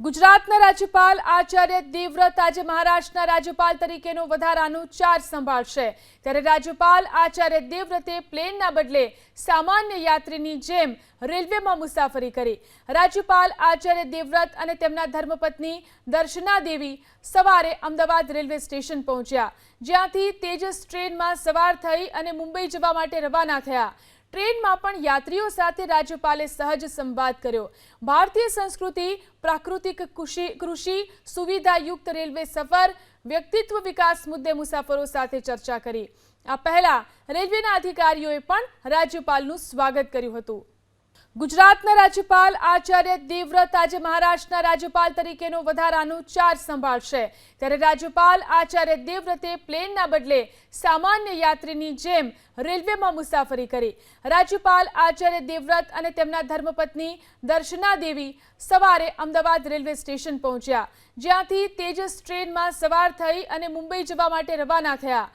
ગુજરાતના રાજ્યપાલ આચાર્ય દેવવ્રત આજે મહારાષ્ટ્રના રાજ્યપાલ તરીકેનો વધારાનો ચાર્જ સંભાળશે. ત્યારે રાજ્યપાલ આચાર્ય દેવવ્રતે પ્લેનના બદલે સામાન્ય યાત્રીની જેમ રેલવેમાં મુસાફરી કરી. રાજ્યપાલ આચાર્ય દેવવ્રત અને તેમના ધર્મપત્ની દર્શના દેવી સવારે અમદાવાદ રેલવે સ્ટેશન પહોંચ્યા. જ્યાંથી તેજસ ટ્રેનમાં સવાર થઈ અને મુંબઈ જવા માટે રવાના થયા. ટ્રેનમાં પણ યાત્રીઓ સાથે રાજ્યપાલે સહજ સંવાદ કર્યો. ભારતીય સંસ્કૃતિ, પ્રાકૃતિક કૃષિ સુવિધાયુક્ત રેલવે સફર, વ્યક્તિત્વ વિકાસ મુદ્દે મુસાફરો સાથે ચર્ચા કરી. આ પહેલા રેલવેના અધિકારીઓએ પણ રાજ્યપાલનું સ્વાગત કર્યું હતું. ગુજરાતના રાજ્યપાલ આચાર્ય દેવવ્રત આજે મહારાષ્ટ્રના રાજ્યપાલ તરીકેનો વધારાનો ચાર્જ સંભાળશે. ત્યારે રાજ્યપાલ આચાર્ય દેવવ્રતે પ્લેનના બદલે સામાન્ય યાત્રીની જેમ રેલવેમાં મુસાફરી કરી. રાજ્યપાલ આચાર્ય દેવવ્રત અને તેમના ધર્મપત્ની દર્શના દેવી સવારે અમદાવાદ રેલવે સ્ટેશન પહોંચ્યા. જ્યાંથી તેજસ ટ્રેનમાં સવાર થઈ અને મુંબઈ જવા માટે રવાના થયા.